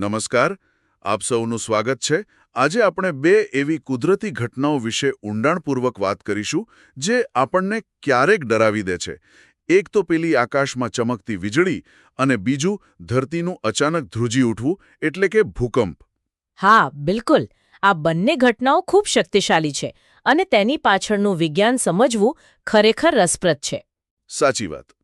નમસ્કાર આપ સૌનું સ્વાગત છે. આજે આપણે બે એવી કુદરતી ઘટનાઓ વિશે ઊંડાણપૂર્વક વાત કરીશું જે આપણને ક્યારેક ડરાવી દે છે. એક તો પેલી આકાશમાં ચમકતી વીજળી અને બીજું ધરતીનું અચાનક ધ્રુજી ઉઠવું એટલે કે ભૂકંપ. હા બિલકુલ. આ બંને ઘટનાઓ ખૂબ શક્તિશાળી છે અને તેની પાછળનું વિજ્ઞાન સમજવું ખરેખર રસપ્રદ છે. સાચી વાત.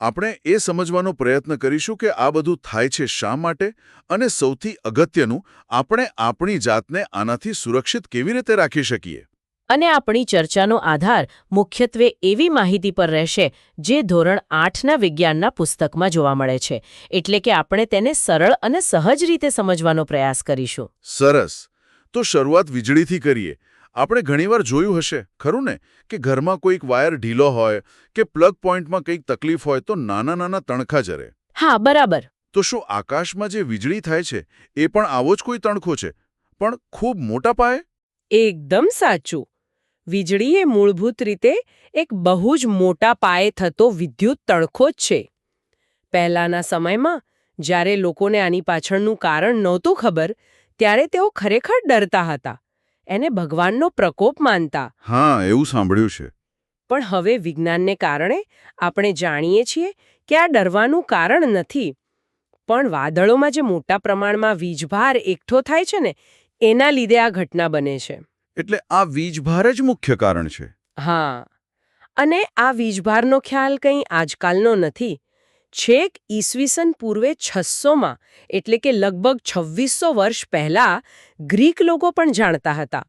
આપણે એ સમજવાનો પ્રયત્ન કરીશું કે આ બધું થાય છે શા માટે અને સૌથી અગત્યનું આપણે આપણી જાતને આનાથી સુરક્ષિત કેવી રીતે રાખી શકીએ? અને આપણી ચર્ચાનો આધાર મુખ્યત્વે એવી માહિતી પર રહેશે જે ધોરણ આઠના વિજ્ઞાનના પુસ્તકમાં જોવા મળે છે. એટલે કે આપણે તેને સરળ અને સહજ રીતે સમજવાનો પ્રયાસ કરીશું. સરસ. તો શરૂઆત વીજળીથી કરીએ. આપણે ઘણીવાર જોયું હશે ખરું ને? કે ઘરમાં કોઈક વાયર ઢીલો હોય કે પ્લગ પોઈન્ટમાં કંઈક તકલીફ હોય તો નાના નાના તણખા જરે. હા બરાબર. તો શું આકાશમાં જે વીજળી થાય છે એ પણ આવો જ કોઈ તણખો છે? પણ ખૂબ મોટા પાયે? એકદમ સાચું. વીજળી એ મૂળભૂત રીતે એક બહુ જ મોટા પાયે થતો વિદ્યુત તણખો જ છે. પહેલાના સમયમાં જ્યારે લોકોને આની પાછળનું કારણ નહોતું ખબર ત્યારે તેઓ ખરેખર ડરતા હતા. એને ભગવાનનો પ્રકોપ માનતા. હા એવું સાંભળ્યું છે. પણ હવે વિજ્ઞાનને કારણે આપણે જાણીએ છીએ કે આ ડરવાનું કારણ નથી. પણ વાદળોમાં જે મોટા પ્રમાણમાં વીજભાર એકઠો થાય છે ને એના લીધે આ ઘટના બને છે. એટલે આ વીજભાર જ મુખ્ય કારણ છે? હા. અને આ વીજભારનો ખ્યાલ કંઈ આજકાલનો નથી. છેક ઈસવીસન પૂર્વે છસોમાં એટલે કે લગભગ છવ્વીસો વર્ષ પહેલા ગ્રીક લોકો પણ જાણતા હતા.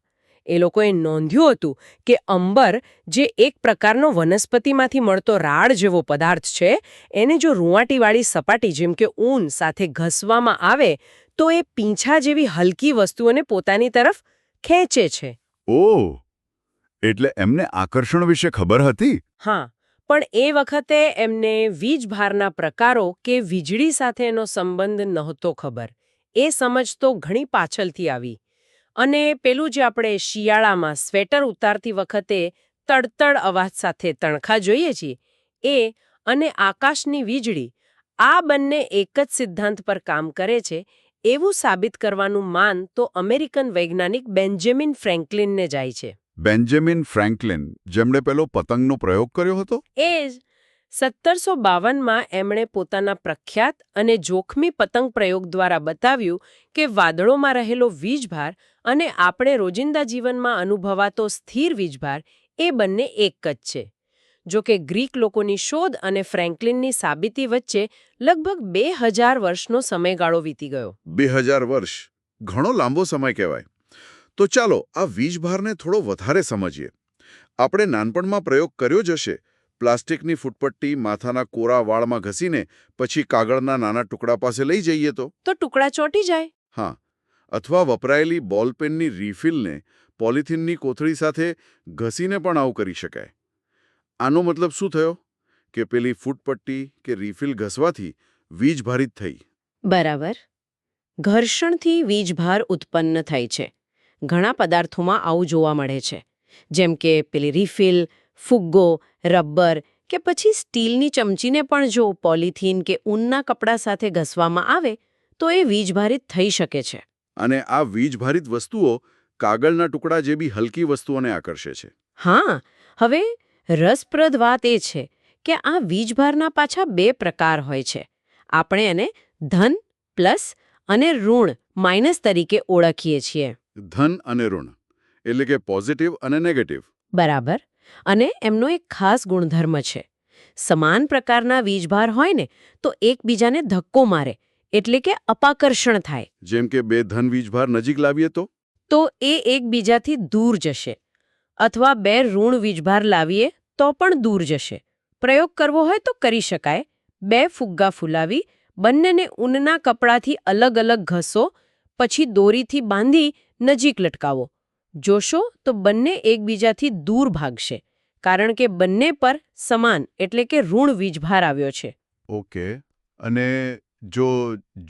એ લોકોએ નોંધ્યું હતું કે અંબર જે એક પ્રકારનો વનસ્પતિમાંથી મળતો રાડ જેવો પદાર્થ છે એને જો રૂંવાટીવાળી સપાટી જેમ કે ઊન સાથે ઘસવામાં આવે તો એ પીંછા જેવી હલકી વસ્તુઓને પોતાની તરફ ખેંચે છે. ઓહ! એટલે એમને આકર્ષણ વિશે ખબર હતી? હા. પણ એ વખતે એમને વીજભારના પ્રકારો કે વીજળી સાથેનો સંબંધ નહોતો ખબર. એ સમજ તો ઘણી પાછળથી આવી. અને પેલું જે આપણે શિયાળામાં સ્વેટર ઉતારતી વખતે તડતડ અવાજ સાથે તણખા જોઈએ છીએ, એ અને આકાશની વીજળી, આ બંને એક જ સિદ્ધાંત પર કામ કરે છે, એવું સાબિત કરવાનું માન તો અમેરિકન વૈજ્ઞાનિક બેન્જેમિન ફ્રેન્કલિનને જાય છે. બેન્જામિન ફ્રેન્કલિન જેમણે પેલો પતંગનો પ્રયોગ કર્યો હતો? એ જ. સત્તરસો બાવનમાં એમણે પોતાના પ્રખ્યાત અને જોખમી પતંગ પ્રયોગ દ્વારા બતાવ્યું કે વાદળોમાં રહેલો વીજભાર અને આપણે રોજિંદા જીવનમાં અનુભવાતો સ્થિર વીજભાર એ બંને એક જ છે. જો કે ગ્રીક લોકોની શોધ અને ફ્રેન્કલિનની સાબિતી વચ્ચે લગભગ બે હજાર વર્ષનો સમયગાળો વીતી ગયો. બે હજાર વર્ષ. ઘણો લાંબો સમય કહેવાય. તો ચાલો આ વીજભારને થોડો વધારે સમજીએ. આપણે નાનપણમાં પ્રયોગ કર્યો જ હશે. પ્લાસ્ટિકની ફૂટપટ્ટી માથાના કોરા વાળમાં ઘસીને પછી કાગળના નાના ટુકડા પાસે લઈ જઈએ તો? તો ટુકડા ચોંટી જાય. હા. અથવા વપરાયેલી બોલપેનની રિફિલને પોલિથીનની કોથળી સાથે ઘસીને પણ આવું કરી શકાય. આનો મતલબ શું થયો? કે પેલી ફૂટપટ્ટી કે રિફિલ ઘસવાથી વીજ ભારિત થઈ. બરાબર. ઘર્ષણથી વીજભાર ઉત્પન્ન થાય છે. ઘણા પદાર્થોમાં આવું જોવા મળે છે. જેમ કે પેલી રિફિલ ફુગ્ગો રબર કે પછી સ્ટીલની ચમચીને પણ જો પોલિથીન કે ઊનના કપડાં સાથે ઘસવામાં આવે તો એ વીજભારિત થઈ શકે છે. અને આ વીજભારિત વસ્તુઓ કાગળના ટુકડા જેવી હલકી વસ્તુઓને આકર્ષે છે. હા હવે રસપ્રદ વાત એ છે કે આ વીજભારના પાછા બે પ્રકાર હોય છે. આપણે એને ધન પ્લસ અને ઋણ માઇનસ તરીકે ઓળખીએ છીએ. ધન અને ઋણ એટલે કે પોઝિટિવ અને નેગેટિવ બરાબર. અને એમનો એક ખાસ ગુણધર્મ છે. સમાન પ્રકારના વીજભાર હોય ને તો એકબીજાને ધક્કો મારે એટલે કે અપાકર્ષણ થાય. જેમ કે બે ધન વીજભાર નજીક લાવીએ તો? તો એ એકબીજાથી દૂર જશે. અથવા બે ઋણ વીજભાર લાવીએ તો પણ દૂર જશે. પ્રયોગ કરવો હોય તો કરી શકાય. બે ફુગ્ગા ફૂલાવી બંનેને ઊનના કપડાથી અલગ અલગ ઘસો પછી દોરીથી બાંધી નજીક લટકાવો. જોશો તો બંને એકબીજાથી દૂર ભાગશે કારણ કે બંને પર સમાન એટલે કે ઋણ વીજભાર આવ્યો છે. ઓકે અને જો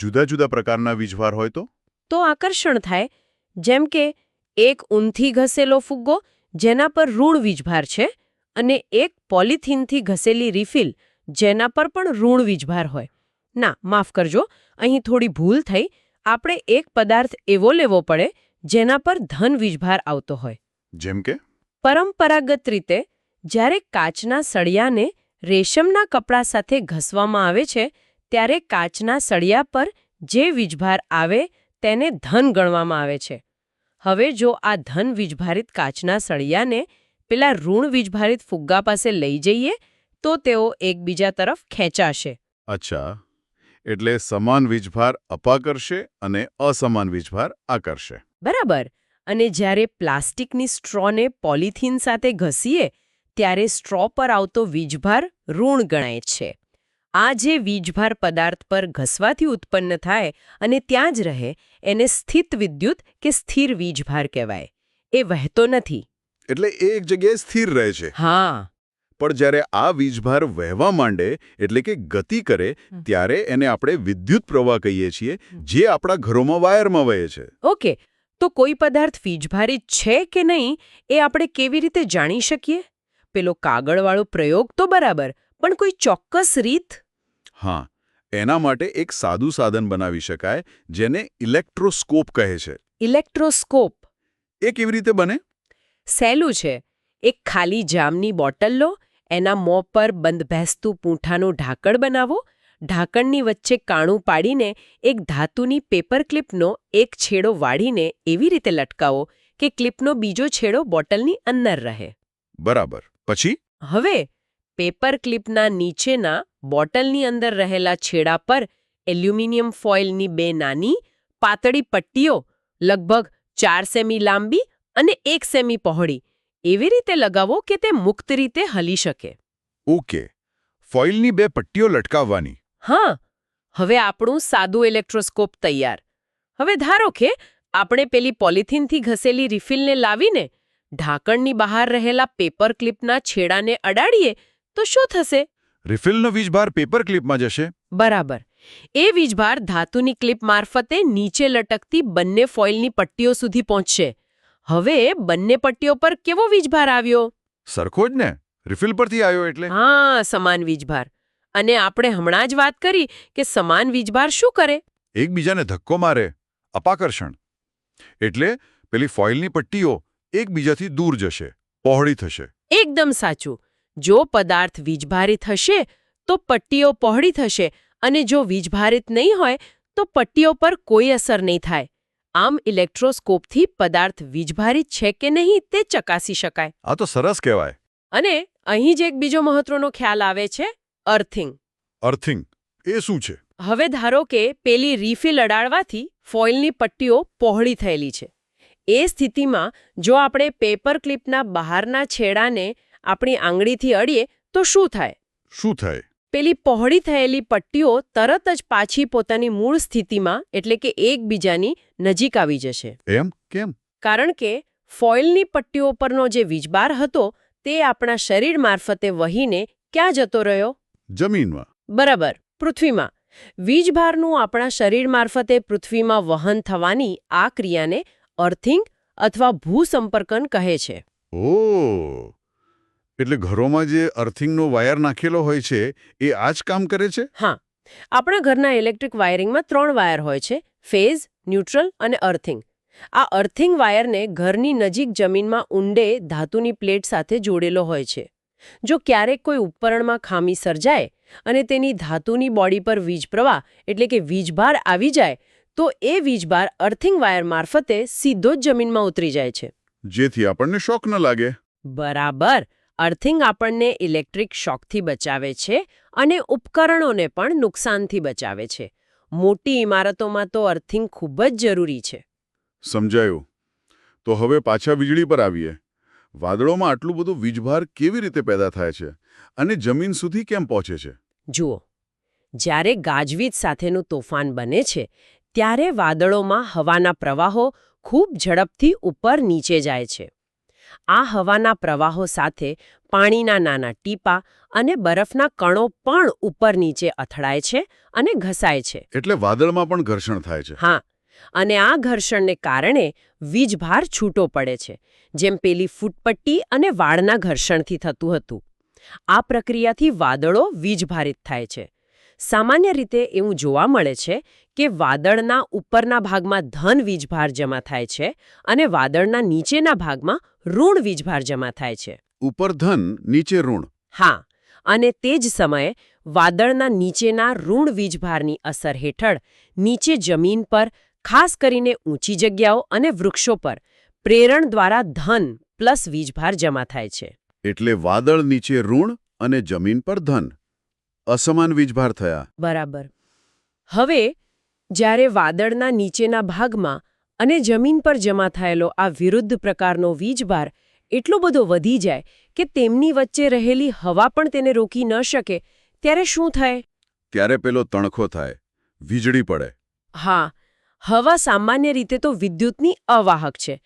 જુદા જુદા પ્રકારના વીજભાર હોય તો? તો આકર્ષણ થાય જેમ કે એક ઊનથી ઘસેલો ફુગ્ગો જેના પર ઋણ વીજભાર છે અને એક પોલિથીનથી ઘસેલી રિફિલ જેના પર પણ ઋણ વીજભાર હોય. ના માફ કરજો અહીં થોડી ભૂલ થઈ. આપણે એક પદાર્થ એવો લેવો પડે જેના પર ધન વીજભાર આવતો હોય. જેમ કે? પરંપરાગત રીતે જ્યારે કાચના સળિયાને રેશમના કપડા સાથે ઘસવામાં આવે છે ત્યારે કાચના સળિયા પર જે વીજભાર આવે તેને ધન ગણવામાં આવે છે. હવે જો આ ધન વીજભારિત કાચના સળિયાને પેલા ઋણ વીજભારિત ફુગ્ગા પાસે લઈ જઈએ તો તેઓ એકબીજા તરફ ખેંચાશે. અચ્છા. એટલે સમાન વીજભાર અપાકર્ષે અને અસમાન વીજભાર આ કરશે બરાબર. અને જ્યારે પ્લાસ્ટિકની સ્ટ્રોને પોલિથીન સાથે ઘસીએ ત્યારે સ્ટ્રો પર આવતો વીજભાર ઋણ ગણાય છે. આ જે વીજભાર પદાર્થ પર ઘસવાથી ઉત્પન્ન થાય અને ત્યાં જ રહે એને સ્થિત વિદ્યુત કે સ્થિર વીજભાર કહેવાય. એ વહેતો નથી. એટલે એ એક જગ્યાએ સ્થિર રહે છે. હા. પણ જ્યારે આ વીજભાર વહેવા માંડે એટલે કે ગતિ કરે ત્યારે એને આપણે વિદ્યુત પ્રવાહ કહીએ છીએ જે આપણા ઘરોમાં વાયરમાં વહે છે. ઓકે. તો કોઈ પદાર્થ વીજભારિત છે કે નહીં એ આપણે કેવી રીતે જાણી શકીએ? પેલો કાગળવાળો પ્રયોગ તો બરાબર પણ કોઈ ચોક્કસ રીત? હા એના માટે એક સાદું સાધન બનાવી શકાય જેને ઇલેક્ટ્રોસ્કોપ કહે છે. ઇલેક્ટ્રોસ્કોપ? એ કેવી રીતે બને? સહેલું છે. એક ખાલી જામની બોટલ લો એના મોં પર બંધ બેસતું પૂંઠાનું ઢાંકણ બનાવો ઢાંકણની વચ્ચે કાણું પાડીને એક ધાતુની પેપર ક્લિપનો એક છેડો વાળીને એવી રીતે લટકાવો કે ક્લિપનો બીજો છેડો બોટલની અંદર રહે. બરાબર. પછી? હવે પેપર ક્લિપના નીચેના બોટલની અંદર રહેલા છેડા પર એલ્યુમિનિયમ ફોઇલની બે નાની પાતળી પટ્ટીઓ લગભગ ચાર સેમી લાંબી અને એક સેમી પહોળી એવી રીતે લગાવો કે તે મુક્ત રીતે હલી શકે. ઓકે. ફોઇલની બે પટ્ટીઓ લટકાવવાની. હા હવે આપણું સાદું ઇલેક્ટ્રોસ્કોપ તૈયાર. હવે ધારો કે આપણે પેલી પોલિથીનથી ઘસેલી રિફિલને લાવીને ઢાંકણની બહાર રહેલા પેપર ક્લિપના છેડાને અડાડીએ તો શું થશે? રિફિલનો વીજભાર પેપર ક્લિપમાં જશે. બરાબર. એ વીજભાર ધાતુની ક્લિપ મારફતે નીચે લટકતી બંને ફોઇલની પટ્ટીઓ સુધી પહોંચશે. હવે બંને પટ્ટીઓ પર કેવો વીજભાર આવ્યો? સરખો જ ને. રિફિલ પરથી આવ્યો એટલે. હા સમાન વીજભાર. અને આપણે હમણાં જ વાત કરી કે સમાન વીજભાર શું કરે? એકબીજાને ધક્કો મારે અપાકર્ષણ. એટલે પેલી ફોઇલની પટ્ટીઓ એકબીજાથી દૂર જશે પહોળી થશે. એકદમ સાચું. જો પદાર્થ વીજભારિત હશે તો પટ્ટીઓ પહોળી થશે અને જો વીજભારિત નહીં હોય તો પટ્ટીઓ પર કોઈ અસર નહીં થાય. આમ ઇલેક્ટ્રોસ્કોપથી પદાર્થ વીજભારિત છે કે નહીં તે ચકાસી શકાય. આ તો સરસ કહેવાય. અને અહીં જ એક બીજો મહત્વનો ખ્યાલ આવે છે. અર્થિંગ. અર્થિંગ. એ શું છે? હવે ધારો કે પેલી રીફિલ અડાડવાથી ફોઇલની પટ્ટીઓ પહોળી થયેલી છે. એ સ્થિતિમાં જો આપણે પેપર ક્લિપના બહારના છેડાને આપણી આંગળીથી અડીએ તો શું થાય? શું થાય? પેલી પહોળી થયેલી પટ્ટીઓ તરત જ પાછી પોતાની મૂળ સ્થિતિમાં એટલે કે એકબીજાની નજીક આવી જશે. એમ? કેમ? કારણ કે ફોઇલની પટ્ટીઓ પરનો જે વીજબાર હતો તે આપણા શરીર મારફતે વહીને ક્યાં જતો રહ્યો? જમીનમાં. બરાબર પૃથ્વીમાં. વીજભારનું આપણા શરીર મારફતે પૃથ્વીમાં વહન થવાની આ ક્રિયાને અર્થિંગ અથવા ભૂસંપર્કન કહે છે. ઓ એટલે ઘરોમાં જે અર્થિંગનો વાયર નાખેલો હોય છે એ આ જ કામ કરે છે? હા આપણા ઘરના ઇલેક્ટ્રિક વાયરિંગમાં ત્રણ વાયર હોય છે ફેઝ ન્યુટ્રલ અને અર્થિંગ. આ અર્થિંગ વાયરને ઘરની નજીક જમીનમાં ઊંડે ધાતુની પ્લેટ સાથે જોડેલો હોય છે. જો ક્યારેક કોઈ ઉપકરણમાં ખામી સર્જાય અને તેની ધાતુની બોડી પર વીજ પ્રવાહ એટલે કે વીજભાર આવી જાય તો એ વીજભાર અર્થિંગ વાયર મારફતે સીધો જ જમીનમાં ઉતરી જાય છે. જેથી આપણને શોક ન લાગે. બરાબર. અર્થિંગ આપણને ઇલેક્ટ્રિક શોકથી બચાવે છે અને ઉપકરણોને પણ નુકસાનથી બચાવે છે. મોટી ઇમારતોમાં તો અર્થિંગ ખૂબ જ જરૂરી છે. સમજાયું. તો હવે પાછા વીજળી પર આવીએ. વાદળોમાં આટલું બધું વીજભાર કેવી રીતે પેદા થાય છે? અને જમીન સુધી કેમ પહોંચે છે? જુઓ જ્યારે ગાજવીજ સાથેનું તોફાન બને છે ત્યારે વાદળોમાં હવાના પ્રવાહો ખૂબ ઝડપથી ઉપર નીચે જાય છે. આ હવાના પ્રવાહો સાથે પાણીના નાના ટીપા અને બરફના કણો પણ ઉપર નીચે અથડાય છે અને ઘસાય છે. એટલે વાદળમાં પણ ઘર્ષણ થાય છે. હા અને આ ઘર્ષણને કારણે વીજભાર છૂટો પડે છે જેમ પેલી ફૂટપટ્ટી અને વાળના ઘર્ષણથી થતું હતું. આ પ્રક્રિયાથી વાદળો વીજભારિત થાય છે. સામાન્ય રીતે એવું જોવા મળે છે કે વાદળના ઉપરના ભાગમાં ધન વીજભાર જમા થાય છે અને વાદળના નીચેના ભાગમાં ઋણ વીજભાર જમા થાય છે. ઉપર ધન નીચે ઋણ. હા અને તે જ સમયે વાદળના નીચેના ઋણ વીજભારની અસર હેઠળ નીચે જમીન પર ખાસ કરીને ઊંચી જગ્યાઓ અને વૃક્ષો પર. પ્રેરણ દ્વારા ધન પ્લસ વીજભાર જમા થાય છે. એટલે વાદળ નીચે ઋણ અને જમીન પર ધન. અસમાન વીજભાર થયા. બરાબર. હવે જ્યારે વાદળના નીચેના ભાગમાં અને જમીન પર જમા થયેલો આ વિરુદ્ધ પ્રકારનો વીજભાર એટલો બધો વધી જાય કે તેમની વચ્ચે રહેલી હવા પણ તેને રોકી ન શકે ત્યારે શું થાય? ત્યારે પેલો તણખો થાય. વીજળી પડે. હા હવા સામાન્ય રીતે તો વિદ્યુતની અવાહક છે.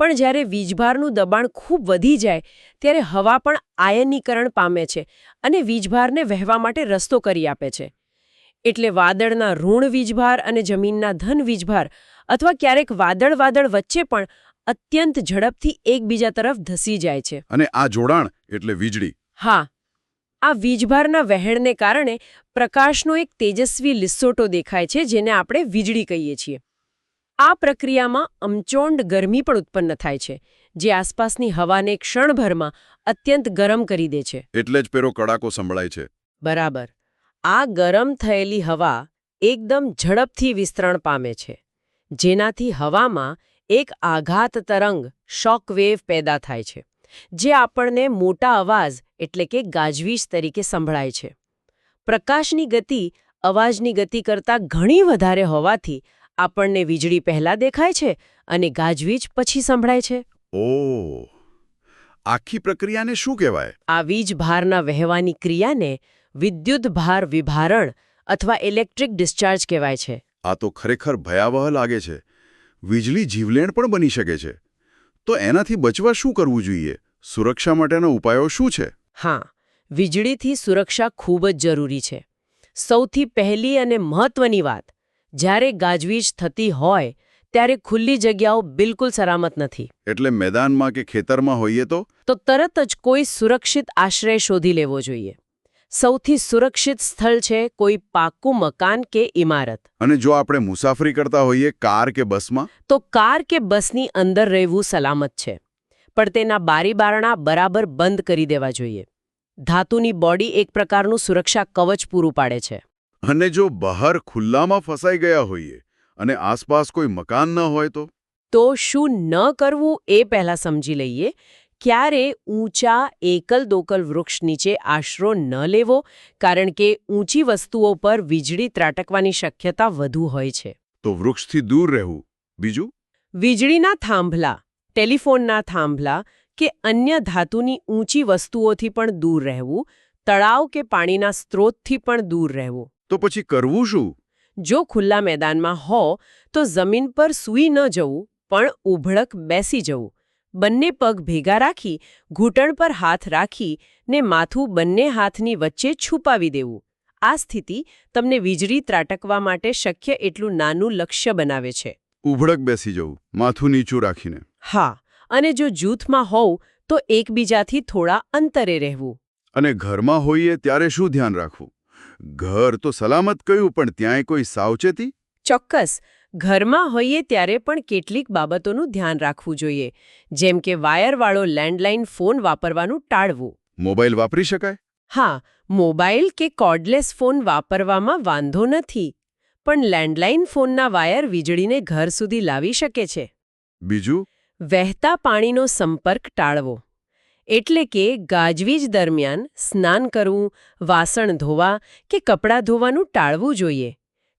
પણ જ્યારે વીજભારનું દબાણ ખૂબ વધી જાય ત્યારે હવા પણ આયનીકરણ પામે છે અને વીજભારને વહેવા માટે રસ્તો કરી આપે છે. એટલે વાદળના ઋણ વીજભાર અને જમીનના ધન વીજભાર અથવા ક્યારેક વાદળ વાદળ વચ્ચે પણ અત્યંત ઝડપથી એકબીજા તરફ ધસી જાય છે. અને આ જોડાણ એટલે વીજળી. હા આ વીજભારના વહેણને કારણે પ્રકાશનો એક તેજસ્વી લિસ્સોટો દેખાય છે જેને આપણે વીજળી કહીએ છીએ. આ પ્રક્રિયામાં અમચોંડ ગરમી પણ ઉત્પન્ન થાય છે જે આસપાસની હવાને ક્ષણભરમાં અત્યંત ગરમ કરી દે છે. એટલે જ પેલો કડાકો સંભળાય છે. બરાબર. આ ગરમ થયેલી હવા એકદમ ઝડપથી વિસ્તરણ પામે છે જેનાથી હવામાં એક આઘાત તરંગ શોકવેવ પેદા થાય છે. જે આપણને મોટા અવાજ એટલે કે ગાજવીજ તરીકે સંભળાય છે. પ્રકાશની ગતિ અવાજની ગતિ કરતાં ઘણી વધારે હોવાથી આપણને વીજળી પહેલા દેખાય છે અને ગાજવીજ પછી સંભળાય છે. ઓ આખી પ્રક્રિયાને શું કહેવાય? આ વીજભારના વહેવાની ક્રિયાને વિદ્યુત ભાર વિભારણ અથવા ઇલેક્ટ્રિક ડિસ્ચાર્જ કહેવાય છે. આ તો ખરેખર ભયાવહ લાગે છે. વીજળી જીવલેણ પણ બની શકે છે. તો એનાથી બચવા શું કરવું જોઈએ? સુરક્ષા માટેના ઉપાયો શું છે? હા વીજળીથી સુરક્ષા ખૂબ જ જરૂરી છે. સૌથી પહેલી અને મહત્વની વાત જ્યારે ગાજવીજ થતી હોય ત્યારે ખુલ્લી જગ્યાઓ બિલકુલ સલામત નથી. એટલે મેદાનમાં કે ખેતરમાં હોઈએ તો? તો તરત જ કોઈ સુરક્ષિત આશ્રય શોધી લેવો જોઈએ. સૌથી સુરક્ષિત સ્થળ છે કોઈ પાક્કું મકાન કે ઇમારત. અને જો આપણે મુસાફરી કરતા હોઈએ કાર કે બસમાં? તો કાર કે બસની અંદર રહેવું સલામત છે. પણ તેના બારી બારણા બરાબર બંધ કરી દેવા જોઈએ. ધાતુની બોડી એક પ્રકારનું સુરક્ષા કવચ પૂરું પાડે છે. અને જો બહાર ખુલ્લામાં ફસાઈ ગયા હોઈએ અને આસપાસ કોઈ મકાન ન હોય તો? તો શું ન કરવું એ પહેલા સમજી લઈએ ક્યારે ઊંચા એકલ દોકલ વૃક્ષ નીચે આશરો ન લેવો કારણ કે ઊંચી વસ્તુઓ પર વીજળી ત્રાટકવાની શક્યતા વધુ હોય છે. તો વૃક્ષથી દૂર રહેવું. બીજું? વીજળીના થાંભલા ટેલિફોનના થાંભલા કે અન્ય ધાતુની ઊંચી વસ્તુઓથી પણ દૂર રહેવું તળાવ કે પાણીના સ્ત્રોતથી પણ દૂર રહેવું. તો પછી કરવું શું? જો ખુલ્લા મેદાનમાં હો તો જમીન પર સૂઈ ન જવું પણ ઉભળક બેસી જવું. બંને પગ ભેગા રાખી ઘૂંટણ પર હાથ રાખી ને માથું બંને હાથની વચ્ચે છુપાવી દેવું. આ સ્થિતિ તમને વીજળી ત્રાટકવા માટે શક્ય એટલું નાનું લક્ષ્ય બનાવે છે. ઉભડક બેસી જવું માથું નીચું રાખીને. હા અને જો જૂથમાં હોવ તો એકબીજાથી થોડા અંતરે રહેવું. અને ઘરમાં હોઈએ ત્યારે શું ધ્યાન રાખવું? ઘર તો સલામત કયું પણ ત્યાંય કોઈ સાવચેતી? ચોક્કસ ઘરમાં હોઈએ ત્યારે પણ કેટલીક બાબતોનું ધ્યાન રાખવું જોઈએ. જેમ કે વાયરવાળો લેન્ડલાઇન ફોન વાપરવાનું ટાળવું. મોબાઈલ વાપરી શકાય? હા મોબાઈલ કે કોર્ડલેસ ફોન વાપરવામાં વાંધો નથી. પણ લેન્ડલાઇન ફોનના વાયર વીજળીને ઘર સુધી લાવી શકે છે. બીજું? વહેતા પાણીનો સંપર્ક ટાળવો. એટલે કે ગાજવીજ દરમિયાન સ્નાન કરવું વાસણ ધોવા કે કપડાં ધોવાનું ટાળવું જોઈએ.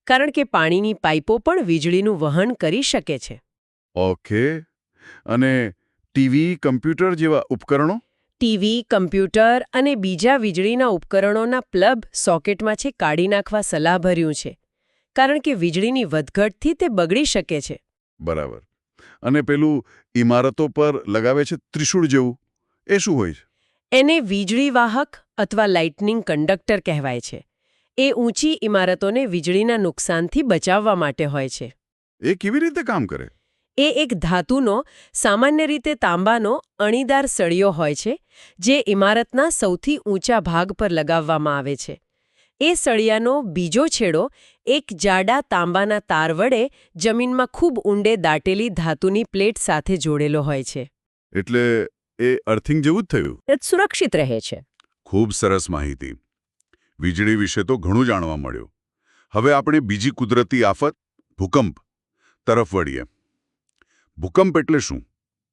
કારણ કે પાણીની પાઇપો પણ વીજળીનું વહન કરી શકે છે. ઓકે. અને ટીવી કમ્પ્યુટર જેવા ઉપકરણો? ટીવી કમ્પ્યુટર અને બીજા વીજળીના ઉપકરણોના પ્લબ સોકેટમાં છે કાઢી નાખવા સલાહભર્યું છે. કારણ કે વીજળીની વધઘટથી તે બગડી શકે છે. બરાબર. અને પેલું ઇમારતો પર લગાવે છે ત્રિશૂળ જેવું. એ શું હોય છે? એને વીજળી વાહક અથવા લાઇટનિંગ કંડક્ટર કહેવાય છે. એ ઊંચી ઇમારતોને વીજળીના નુકસાનથી બચાવવા માટે હોય છે. એ કેવી રીતે કામ કરે? એ એક ધાતુનો સામાન્ય રીતે તાંબાનો અણીદાર સળિયો હોય છે જે ઇમારતના સૌથી ઊંચા ભાગ પર લગાવવામાં આવે છે. એ સળિયાનો બીજો છેડો એક જાડા તાંબાના તાર વડે જમીનમાં ખૂબ ઊંડે દાટેલી ધાતુની પ્લેટ સાથે જોડેલો હોય છે. એટલે એ અર્થિંગ જેવું જ થયું? એ સુરક્ષિત રહે છે. ખૂબ સરસ માહિતી. વીજળી વિશે તો ઘણું જાણવા મળ્યું. હવે આપણે બીજી કુદરતી આફત ભૂકંપ તરફ વળીએ. ભૂકંપ એટલે શું?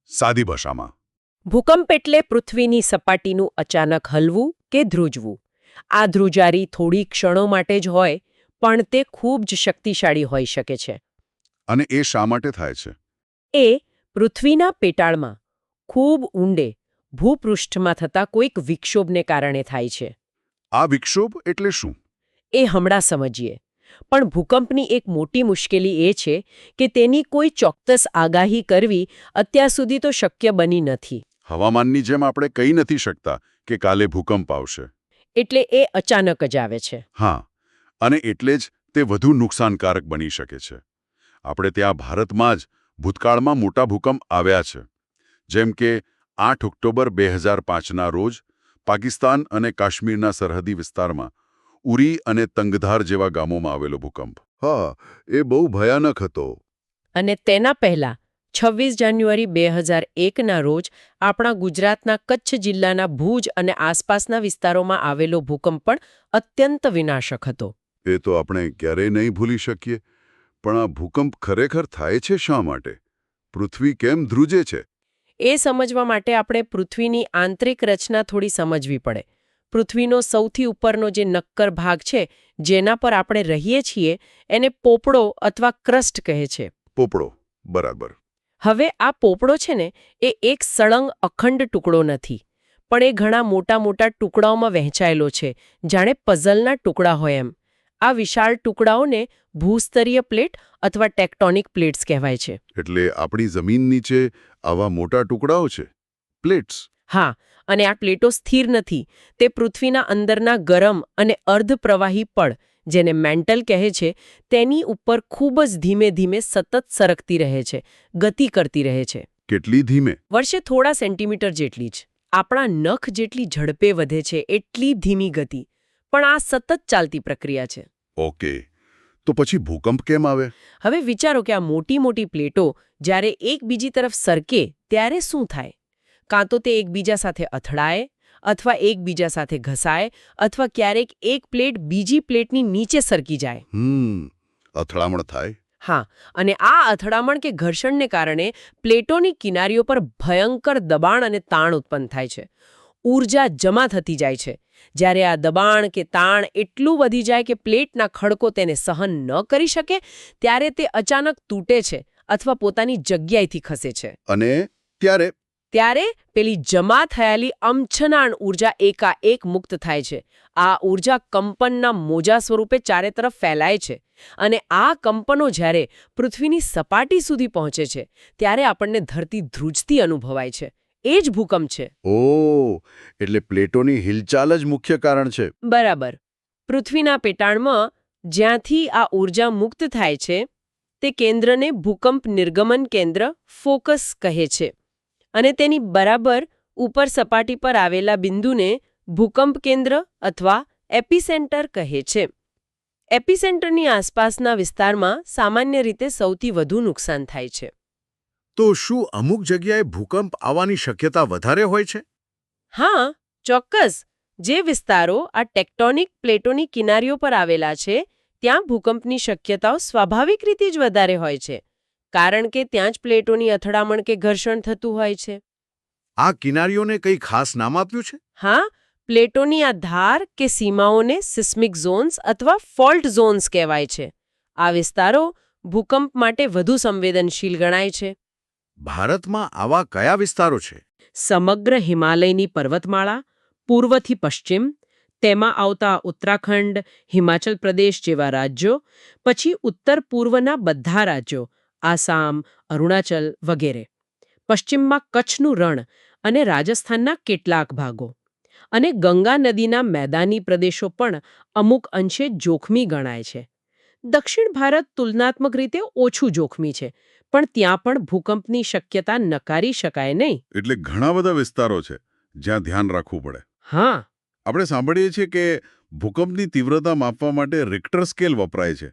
સાદી ભાષામાં. ભૂકંપ એટલે પૃથ્વીની સપાટીનું અચાનક હલવું કે ધ્રુજવું. આ ધ્રુજારી થોડી ક્ષણો માટે જ હોય પણ તે ખૂબ જ શક્તિશાળી હોઈ શકે છે. અને એ શા માટે થાય છે? એ પૃથ્વીના પેટાળમાં ખૂબ ઊંડે ભૂપૃષ્ઠમાં થતા કોઈક વિક્ષોભને કારણે થાય છે. આ વિક્ષોભ એટલે શું? એ હમણાં સમજીએ. પણ ભૂકંપની એક મોટી મુશ્કેલી એ છે કે તેની કોઈ ચોક્કસ આગાહી કરવી અત્યાર સુધી તો શક્ય બની નથી. હવામાનની જેમ આપણે કહી નથી શકતા કે કાલે ભૂકંપ આવશે. એટલે એ અચાનક જ આવે છે. હા અને એટલે જ તે વધુ નુકસાનકારક બની શકે છે. આપણે ત્યાં ભારતમાં જ ભૂતકાળમાં મોટા ભૂકંપ આવ્યા છે. જેમ કે આઠ ઓક્ટોબર બે હજાર પાંચના રોજ પાકિસ્તાન અને કાશ્મીરના સરહદી વિસ્તારમાં ઉરી અને તંગધાર જેવા ગામોમાં આવેલો ભૂકંપ. હા એ બહુ ભયાનક હતો. અને તેના પહેલા છવ્વીસ જાન્યુઆરી બે હજાર એકના રોજ આપણા ગુજરાતના કચ્છ જિલ્લાના ભુજ અને આસપાસના વિસ્તારોમાં આવેલો ભૂકંપ પણ અત્યંત વિનાશક હતો. એ તો આપણે ક્યારેય નહીં ભૂલી શકીએ. પણ આ ભૂકંપ ખરેખર થાય છે શા માટે? પૃથ્વી કેમ ધ્રુજે છે? એ સમજવા માટે આપણે પૃથ્વીની આંતરિક રચના થોડી સમજવી પડે. પૃથ્વીનો સૌથી ઉપરનો જે નક્કર ભાગ છે જેના પર આપણે રહીએ છીએ એને પોપડો અથવા ક્રસ્ટ કહે છે. પોપડો બરાબર. હવે આ પોપડો છે ને એ એક સળંગ અખંડ ટુકડો નથી પણ એ ઘણા મોટા મોટા ટુકડાઓમાં વહેંચાયેલો છે જાણે પઝલના ટુકડા હોય એમ. આ વિશાળ ટુકડાઓને ભૂસ્તરીય પ્લેટ અથવા ટેક્ટોનિક પ્લેટ્સ કહેવાય છે. એટલે આપણી જમીન નીચે આવા મોટા ટુકડાઓ છે? પ્લેટ્સ? હા અને આ પ્લેટો સ્થિર નથી. તે પૃથ્વીના અંદરના ગરમ અને અર્ધપ્રવાહી પડ જેને મેન્ટલ કહે છે તેની ઉપર ખૂબ જ ધીમે ધીમે સતત સરકતી રહે છે ગતિ કરતી રહે છે. કેટલી ધીમે? વર્ષે થોડા સેન્ટીમીટર જેટલી જ. આપણા નખ જેટલી ઝડપે વધે છે એટલી ધીમી ગતિ. પણ આ સતત ચાલતી પ્રક્રિયા છે. ઓકે. તો પછી ભૂકંપ કેમ આવે? હવે વિચારો કે આ મોટી મોટી પ્લેટો જ્યારે એકબીજી તરફ સરકે ત્યારે શું થાય? કાં તો તે એકબીજા સાથે અથડાય અથવા એકબીજા સાથે ઘસાય અથવા ક્યારેક એક પ્લેટ બીજી પ્લેટની નીચે સરકી જાય. હમ અથડામણ થાય. હા અને આ અથડામણ કે ઘર્ષણને કારણે પ્લેટોની કિનારીઓ પર ભયંકર દબાણ અને તાણ ઉત્પન્ન થાય છે. ઊર્જા જમા થતી જાય છે. જ્યારે આ દબાણ કે તાણ એટલું વધી જાય કે પ્લેટના ખડકો તેને સહન ન કરી શકે ત્યારે તે અચાનક તૂટે છે અથવા પોતાની જગ્યાએથી ખસે છે. અને ત્યારે? ત્યારે પેલી જમા થયેલી અમછનાણ ઊર્જા એકાએક મુક્ત થાય છે. આ ઊર્જા કંપનના મોજા સ્વરૂપે ચારે તરફ ફેલાય છે અને આ કંપનો જ્યારે પૃથ્વીની સપાટી સુધી પહોંચે છે ત્યારે આપણને ધરતી ધ્રુજતી અનુભવાય છે. એ જ ભૂકંપ છે. ઓ એટલે પ્લેટોની હિલચાલ જ મુખ્ય કારણ છે. બરાબર. પૃથ્વીના પેટાળમાં જ્યાંથી આ ઊર્જા મુક્ત થાય છે તે કેન્દ્રને ભૂકંપ નિર્ગમન કેન્દ્ર ફોકસ કહે છે. અને તેની બરાબર ઉપર સપાટી પર આવેલા બિંદુને ભૂકંપ કેન્દ્ર અથવા એપિસેન્ટર કહે છે. એપિસેન્ટરની આસપાસના વિસ્તારમાં સામાન્ય રીતે સૌથી વધુ નુકસાન થાય છે. તો શું અમુક જગ્યાએ ભૂકંપ આવવાની શક્યતા વધારે હોય છે? હા ચોક્કસ. જે વિસ્તારો આ ટેક્ટોનિક પ્લેટોની કિનારીઓ પર આવેલા છે ત્યાં ભૂકંપની શક્યતાઓ સ્વાભાવિક રીતે જ વધારે હોય છે કારણ કે ત્યાં જ પ્લેટોની અથડામણ કે ઘર્ષણ થતું હોય છે. આ કિનારીઓને કંઈ ખાસ નામ આપ્યું છે? હા પ્લેટોની આ ધાર કે સીમાઓને સિસ્મિક ઝોન્સ અથવા ફોલ્ટ ઝોન્સ કહેવાય છે. આ વિસ્તારો ભૂકંપ માટે વધુ સંવેદનશીલ ગણાય છે. ભારતમાં આવા કયા વિસ્તારો છે? સમગ્ર હિમાલયની પર્વતમાળા, પૂર્વથી પશ્ચિમ, તેમાં આવતા ઉત્તરાખંડ, હિમાચલ પ્રદેશ જેવા રાજ્યો, પછી ઉત્તર પૂર્વના બધા રાજ્યો, આસામ, અરુણાચલ વગેરે. પશ્ચિમમાં કચ્છનું રણ અને રાજસ્થાનના કેટલાક ભાગો. અને ગંગા નદીના મેદાની પ્રદેશો પણ અમુક અંશે જોખમી ગણાય છે. દક્ષિણ ભારત તુલનાત્મક રીતે ઓછું જોખમી છે પણ ત્યાં પણ ભૂકંપની શક્યતા નકારી શકાય નહીં. એટલે ઘણા બધા વિસ્તારો છે જ્યાં ધ્યાન રાખવું પડે. હા. આપણે સાંભળીએ છીએ કે ભૂકંપની તીવ્રતા માપવા માટે રિક્ટર સ્કેલ વપરાય છે.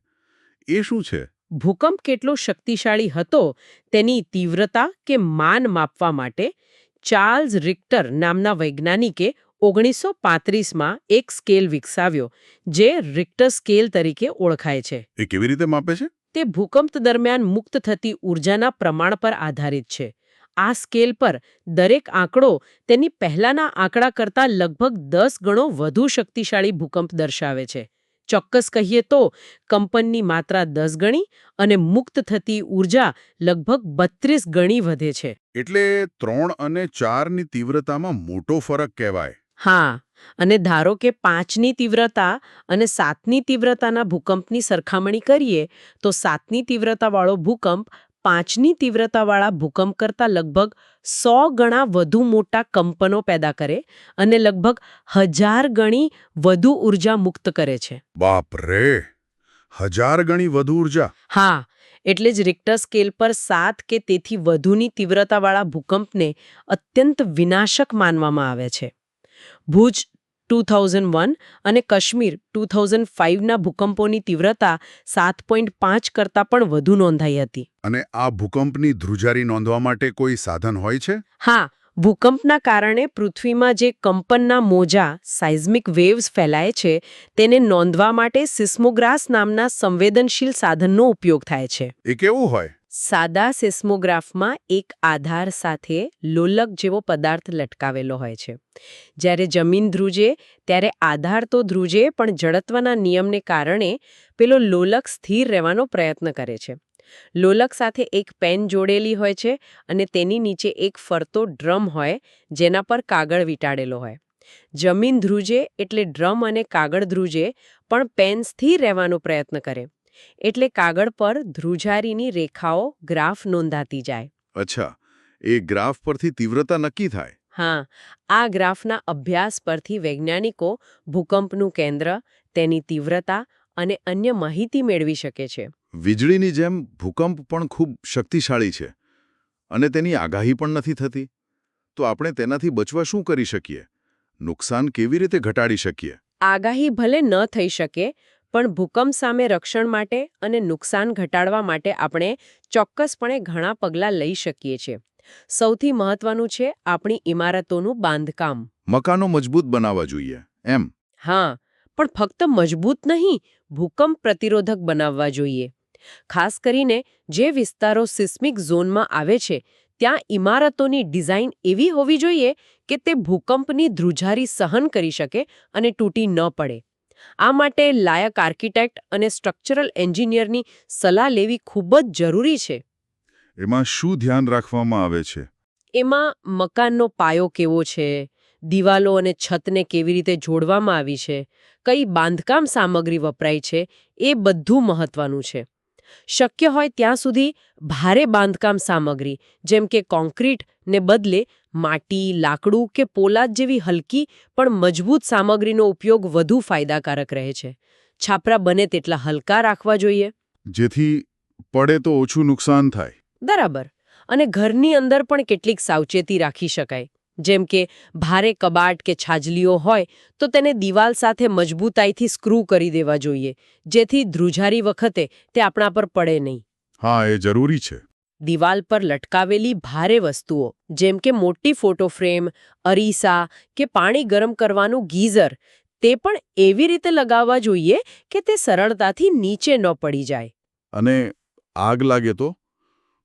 એ શું છે? ભૂકંપ કેટલો શક્તિશાળી હતો તેની તીવ્રતા કે માન માપવા માટે ચાર્લ્સ રિક્ટર નામના વૈજ્ઞાનિકે ઓગણીસો પાંત્રીસમાં એક સ્કેલ વિકસાવ્યો જે રિક્ટર સ્કેલ તરીકે ઓળખાય છે. એ કેવી રીતે માપે છે? તે ભૂકંપ દરમિયાન મુક્ત થતી ઊર્જાના પ્રમાણ પર આધારિત છે. આ સ્કેલ પર દરેક આંકડો તેની પહેલાના આંકડા કરતાં લગભગ દસ ગણો વધુ શક્તિશાળી ભૂકંપ દર્શાવે છે. ચોક્કસ કહીએ તો કંપનની માત્રા દસ ગણી અને મુક્ત થતી ઊર્જા લગભગ બત્રીસ ગણી વધે છે. એટલે ત્રણ અને ચારની તીવ્રતામાં મોટો ફરક કહેવાય. હા અને ધારો કે પાંચની તીવ્રતા અને સાતની તીવ્રતાના ભૂકંપની સરખામણી કરીએ તો સાતની તીવ્રતાવાળો ભૂકંપ પાંચની તીવ્રતાવાળા ભૂકંપ કરતાં લગભગ સો ગણા વધુ મોટા કંપનો પેદા કરે અને લગભગ હજાર ગણી વધુ ઊર્જા મુક્ત કરે છે. બાપ રે હજાર ગણી વધુ ઊર્જા. હા એટલે જ રિક્ટર સ્કેલ પર સાત કે તેથી વધુની તીવ્રતાવાળા ભૂકંપને અત્યંત વિનાશક માનવામાં આવે છે. ભુજ ટુ થાઉઝન્ડ વન અને કાશ્મીર ટુ થાઉઝન્ડ ફાઇવના ભૂકંપોની તીવ્રતા સાત પોઈન્ટ પાંચ કરતાં પણ વધુ નોંધાઈ હતી. અને આ ભૂકંપની ધ્રુજારી નોંધવા માટે કોઈ સાધન હોય છે? હા ભૂકંપના કારણે પૃથ્વીમાં જે કંપનના મોજા સાઇઝમિક વેવ્સ ફેલાય છે તેને નોંધવા માટે સિસ્મોગ્રાસ નામના સંવેદનશીલ સાધનનો ઉપયોગ થાય છે. એ કેવું હોય? સાદા સિસ્મોગ્રાફમાં એક આધાર સાથે લોલક જેવો પદાર્થ લટકાવેલો હોય છે. જ્યારે જમીન ધ્રુજે, ત્યારે આધાર તો ધ્રુજે, પણ જડત્વના નિયમને કારણે પેલો લોલક સ્થિર રહેવાનો પ્રયત્ન કરે છે. લોલક સાથે એક પેન જોડેલી હોય છે અને તેની નીચે એક ફરતો ડ્રમ હોય, જેના પર કાગળ વીંટાળેલો હોય. જમીન ધ્રુજે એટલે ડ્રમ અને કાગળ ધ્રુજે, પણ પેન સ્થિર રહેવાનો પ્રયત્ન કરે. એટલે કાગળ પર ધ્રુજારીની રેખાઓ ગ્રાફ નોંધાતી જાય. અચ્છા એ ગ્રાફ પરથી તીવ્રતા નક્કી થાય? હા આ ગ્રાફના અભ્યાસ પરથી વૈજ્ઞાનિકો ભૂકંપનું કેન્દ્ર તેની તીવ્રતા અને અન્ય માહિતી મેળવી શકે છે. વીજળીની જેમ ભૂકંપ પણ ખૂબ શક્તિશાળી છે અને તેની આગાહી પણ નથી થતી. તો આપણે તેનાથી બચવા શું કરી શકીએ? નુકસાન કેવી રીતે ઘટાડી શકીએ? આગાહી ભલે ન થઈ શકે પણ ભૂકંપ સામે રક્ષણ માટે અને નુકસાન ઘટાડવા માટે આપણે ચોક્કસપણે ઘણા પગલાં લઈ શકીએ છીએ. સૌથી મહત્વનું છે આપણી ઇમારતોનું બાંધકામ. મકાનો મજબૂત બનાવવા જોઈએ એમ? હા પણ ફક્ત મજબૂત નહીં ભૂકંપ પ્રતિરોધક બનાવવા જોઈએ. ખાસ કરીને જે વિસ્તારો સિસ્મિક ઝોનમાં આવે છે ત્યાં ઇમારતોની ડિઝાઇન એવી હોવી જોઈએ કે તે ભૂકંપની ધ્રુજારી સહન કરી શકે અને તૂટી ન પડે. આ માટે લાયક આર્કિટેક્ટ અને સ્ટ્રક્ચરલ એન્જિનિયરની સલાહ લેવી ખૂબ જ જરૂરી છે. એમાં શું ધ્યાન રાખવામાં આવે છે? એમાં મકાનનો પાયો કેવો છે? દિવાલો અને છતને કેવી રીતે જોડવામાં આવી છે? કઈ બાંધકામ સામગ્રી વપરાય છે? એ બધું મહત્વનું છે. શક્ય હોય ત્યાં સુધી ભારે બાંધકામ સામગ્રી જેમ કે કોન્ક્રીટને બદલે માટી લાકડું કે પોલાદ જેવી હલકી પણ મજબૂત સામગ્રીનો ઉપયોગ વધુ ફાયદાકારક રહે છે. છાપરા બને તેટલા હલકા રાખવા જોઈએ. જેથી પડે તો ઓછું નુકસાન થાય. બરાબર. અને ઘરની અંદર પણ કેટલીક સાવચેતી રાખી શકાય. જેમ કે ભારે કબાટ કે છાજલીઓ હોય તો તેને દિવાલ સાથે મજબૂતાઈથી સ્ક્રૂ કરી દેવા જોઈએ જેથી ધ્રુજારી વખતે તે આપણા પર પડે નહીં. હા એ જરૂરી છે. દિવાલ પર લટકાવેલી ભારે વસ્તુઓ જેમ કે મોટી ફોટો ફ્રેમ અરીસા કે પાણી ગરમ કરવાનું ગીઝર તે પણ એવી રીતે લગાવવા જોઈએ કે તે સરળતાથી નીચે ન પડી જાય. અને આગ લાગે તો?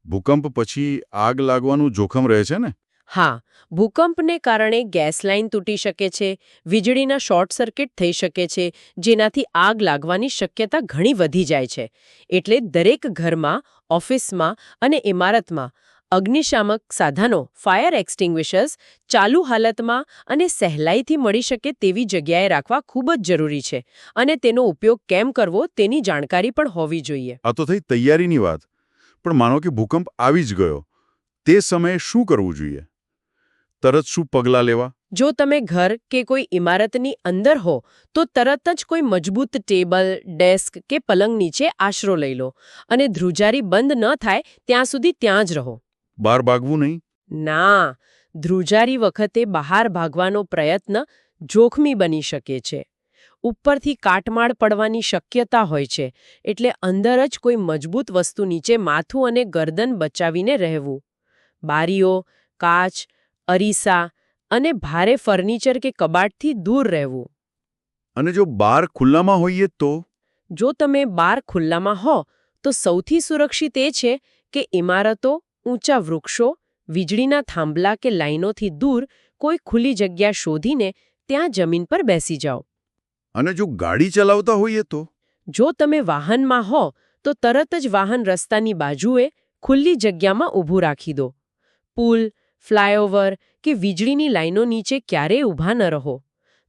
ભૂકંપ પછી આગ લાગવાનું જોખમ રહે છે ને? હા, ભૂકંપને કારણે ગેસ લાઇન તૂટી શકે છે, વીજળીના શોર્ટ સર્કિટ થઈ શકે છે, જેનાથી આગ લાગવાની શક્યતા ઘણી વધી જાય છે. એટલે દરેક ઘરમાં, ઓફિસમાં અને ઇમારતમાં અગ્નિશામક સાધનો, ફાયર એક્સટિંગ્વિશર્સ ચાલુ હાલતમાં અને સહેલાઈથી મળી શકે તેવી જગ્યાએ રાખવા ખૂબ જ જરૂરી છે અને તેનો ઉપયોગ કેમ કરવો તેની જાણકારી પણ હોવી જોઈએ. આ તો થઈ તૈયારીની વાત, પણ માનો કે ભૂકંપ આવી જ ગયો. તે સમયે શું કરવું જોઈએ? તરત શું પગલાં લેવા? જો તમે ઘર કે કોઈ ઇમારતની અંદર હો તો તરત જ કોઈ મજબૂત ટેબલ ડેસ્ક કે પલંગ નીચે આશરો લઈ લો અને ધ્રુજારી બંધ ન થાય ત્યાં સુધી ત્યાં જ રહો. બહાર ભાગવું નહીં? ના ધ્રુજારી વખતે બહાર ભાગવાનો પ્રયત્ન જોખમી બની શકે છે. ઉપરથી કાટમાળ પડવાની શક્યતા હોય છે એટલે અંદર જ કોઈ મજબૂત વસ્તુ નીચે માથું અને ગરદન બચાવીને રહેવું. બારીઓ કાચ અરીસા અને ભારે ફર્નિચર કે કબાટથી દૂર રહેવું. અને જો બાર ખુલ્લામાં હોઈએ તો? જો તમે બાર ખુલ્લામાં હો તો સૌથી સુરક્ષિત એ છે કે ઇમારતો ઊંચા વૃક્ષો વીજળીના થાંભલા કે લાઇનોથી દૂર કોઈ ખુલ્લી જગ્યા શોધીને ત્યાં જમીન પર બેસી જાઓ. અને જો ગાડી ચલાવતા હોઈએ તો? જો તમે વાહનમાં હો તો તરત જ વાહન રસ્તાની બાજુએ ખુલ્લી જગ્યામાં ઊભું રાખી દો. પુલ ફ્લાયઓવર કે વીજળીની લાઈનો નીચે ક્યારેય ઊભા ન રહો.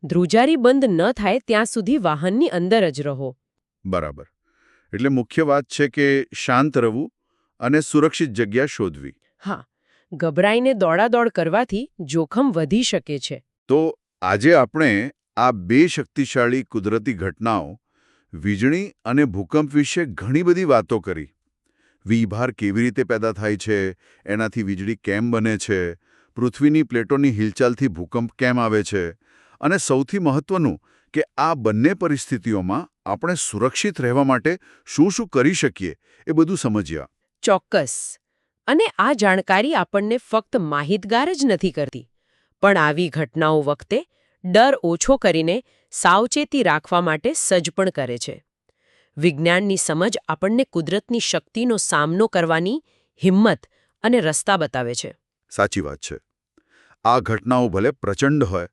ધ્રુજારી બંધ ન થાય ત્યાં સુધી વાહનની અંદર જ રહો. બરાબર. એટલે મુખ્ય વાત છે કે શાંત રહેવું અને સુરક્ષિત જગ્યા શોધવી. હા ગભરાઈને દોડાદોડ કરવાથી જોખમ વધી શકે છે. તો આજે આપણે આ બે શક્તિશાળી કુદરતી ઘટનાઓ વીજળી અને ભૂકંપ વિશે ઘણી બધી વાતો કરી. વીભાર કેવી રીતે પેદા થાય છે, એનાથી વીજળી કેમ બને છે, પૃથ્વીની પ્લેટોની હિલચાલથી ભૂકંપ કેમ આવે છે અને સૌથી મહત્વનું કે આ બંને પરિસ્થિતિઓમાં આપણે સુરક્ષિત રહેવા માટે શું શું કરી શકીએ એ બધું સમજ્યા. ચોક્કસ. અને આ જાણકારી આપણને ફક્ત માહિતગાર જ નથી કરતી, પણ આવી ઘટનાઓ વખતે ડર ઓછો કરીને સાવચેતી રાખવા માટે સજ પણ કરે છે. વિજ્ઞાનની સમજ આપણને કુદરતની શક્તિનો સામનો કરવાની હિંમત અને રસ્તા બતાવે છે. સાચી વાત છે. આ ઘટનાઓ ભલે પ્રચંડ હોય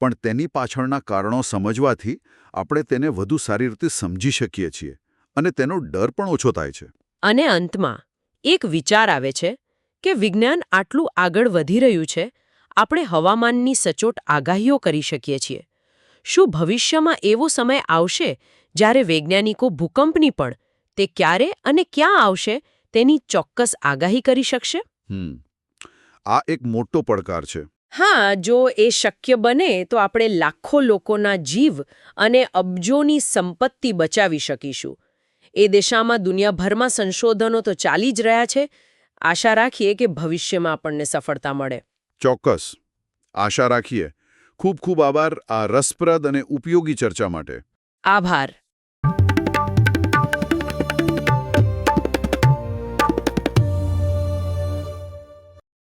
પણ તેની પાછળના કારણો સમજવાથી આપણે તેને વધુ સારી રીતે સમજી શકીએ છીએ અને તેનો ડર પણ ઓછો થાય છે. અને અંતમાં એક વિચાર આવે છે કે વિજ્ઞાન આટલું આગળ વધી રહ્યું છે આપણે હવામાનની સચોટ આગાહીઓ કરી શકીએ છીએ. શું ભવિષ્યમાં એવો સમય આવશે જ્યારે વૈજ્ઞાનિકો ભૂકંપની પણ તે ક્યારે અને ક્યાં આવશે તેની ચોક્કસ આગાહી કરી શકશે? આ એક મોટો પડકાર છે. હા જો એ શક્ય બને તો આપણે લાખો લોકોના જીવ અને અબજોની સંપત્તિ બચાવી શકીશું. એ દિશામાં દુનિયાભરમાં સંશોધનો તો ચાલી જ રહ્યા છે. આશા રાખીએ કે ભવિષ્યમાં આપણને સફળતા મળે. ચોક્કસ. આશા રાખીએ. ખૂબ ખૂબ આભાર આ રસપ્રદ અને ઉપયોગી ચર્ચા માટે. આભાર.